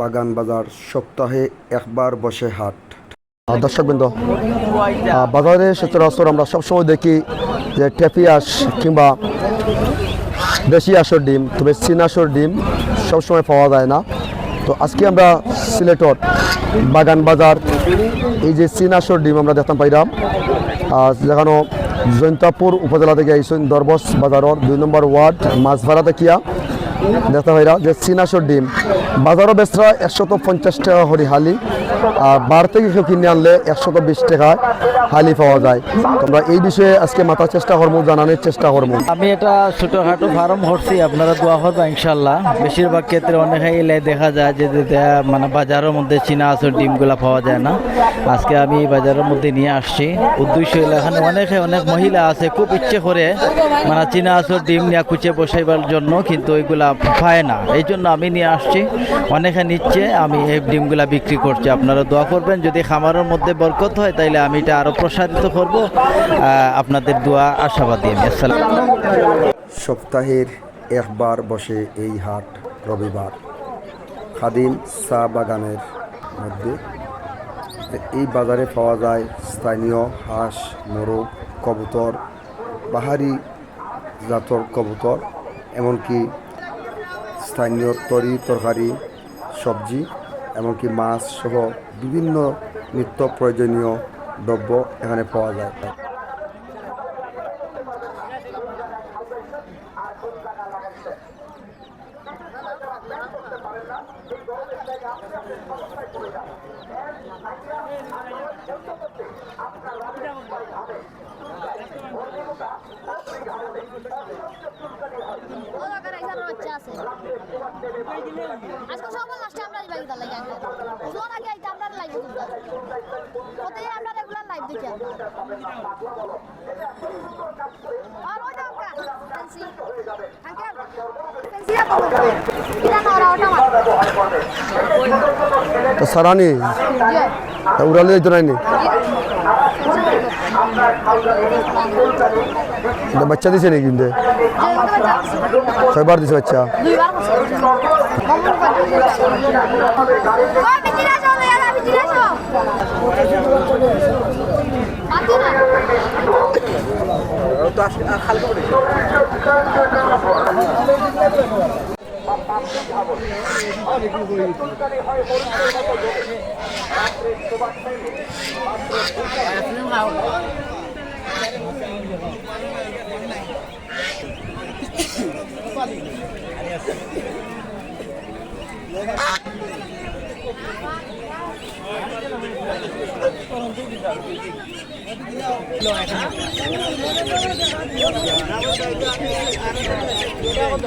বাগান বাজার সপ্তাহে একবার বসে হাট। দর্শকবৃন্দ বাজারে সচরাচর আমরা সবসময় দেখি যে টেপিয়াস কিংবা দেশি আসর ডিম, তবে চীন আসর ডিম সবসময় পাওয়া যায় না। তো আজকে আমরা সিলেটর বাগান বাজার, এই যে চীন আসর ডিম আমরা দেখতাম পাইলাম। যেখানে জৈন্তাপুর উপজেলা থেকে আইসেন দরবস বাজারর দুই নম্বর ওয়ার্ড, মাছভাড়া দেখিয়া দেখতে পাইরা যে চীন আসর ডিম। বাজারও বেচরা একশত পঞ্চাশ টাকা হরি হালি, আর বার থেকে কেউ কিনে আনলে একশত বিশ টাকায় হালি পাওয়া যায়। তোমরা এই বিষয়ে আজকে মাথার চেষ্টা করব, জানানোর চেষ্টা করব। আমি এটা ছোটোখাটো ফার্ম করছি, আপনারা দোয়া করব ইনশাল্লাহ বেশিরভাগ ক্ষেত্রে অনেক এলে দেখা যায় যে মানে বাজারের মধ্যে চীনা আসর ডিমগুলা পাওয়া যায় না। আজকে আমি বাজারের মধ্যে নিয়ে আসছি। উদ্দেশ্য হলো এখানে অনেকে, অনেক মহিলা আছে, খুব ইচ্ছে করে মানে চীনা আসর ডিম নিয়ে কুচে বসাইবার জন্য, কিন্তু ওইগুলা পায় না। এই জন্য আমি নিয়ে আসছি। অনেকে নিচ্ছে, আমি এই ডিমগুলা বিক্রি করছি। আপনারা দোয়া করবেন, যদি খামারের মধ্যে বরকত হয়, তাইলে আমি এটা আরও প্রসারিত করব। আপনাদের দোয়া আশাবাদী আমি। আসসালাম সপ্তাহের একবার বসে এই হাট রবিবার। খাদিম চা বাগানের মধ্যে। এই বাজারে পাওয়া যায় স্থানীয় হাঁস, মোরগ, কবুতর বাহারি জাতর কবুতর, এমনকি স্থানীয় তরি তরকারি সবজি এমনকি মাছ সহ বিভিন্ন নিত্য প্রয়োজনীয় দ্রব্য এখানে পাওয়া যায়। আজকে সবার লাস্টে আমরা লাগে আগে আগে আইতে আমরা লাইভ দিতে ওতেই আমরা রেগুলার লাইভ দেখি আর ওই কা ফ্যান্সি আঙ্কেল ফ্যান্সি না কিরা না ওরা ওটা মার তো সারানি উড়ালে বাচ্চা দিছে নাকি কিন্তু? ছয়বার দিছে বাচ্চা। মামুন কত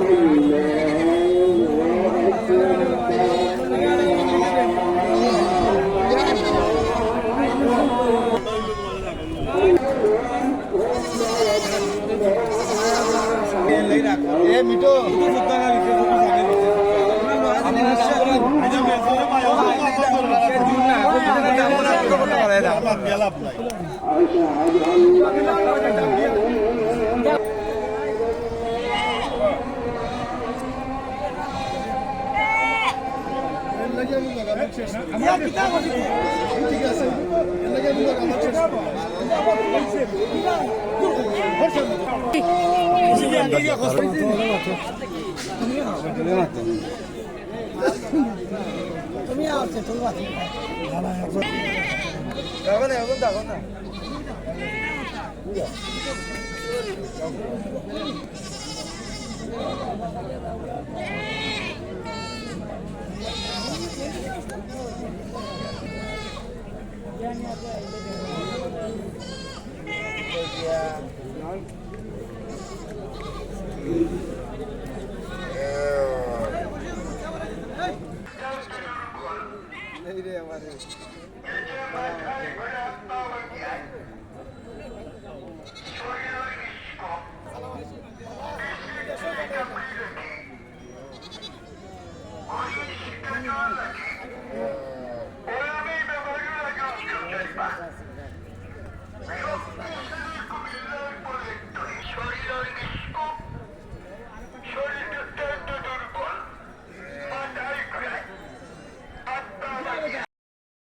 Amen. আমার গেলাম নাই ঠিক আছে আমার 要这中国人。大哥呢？问大哥呢？哎，જાય અમારે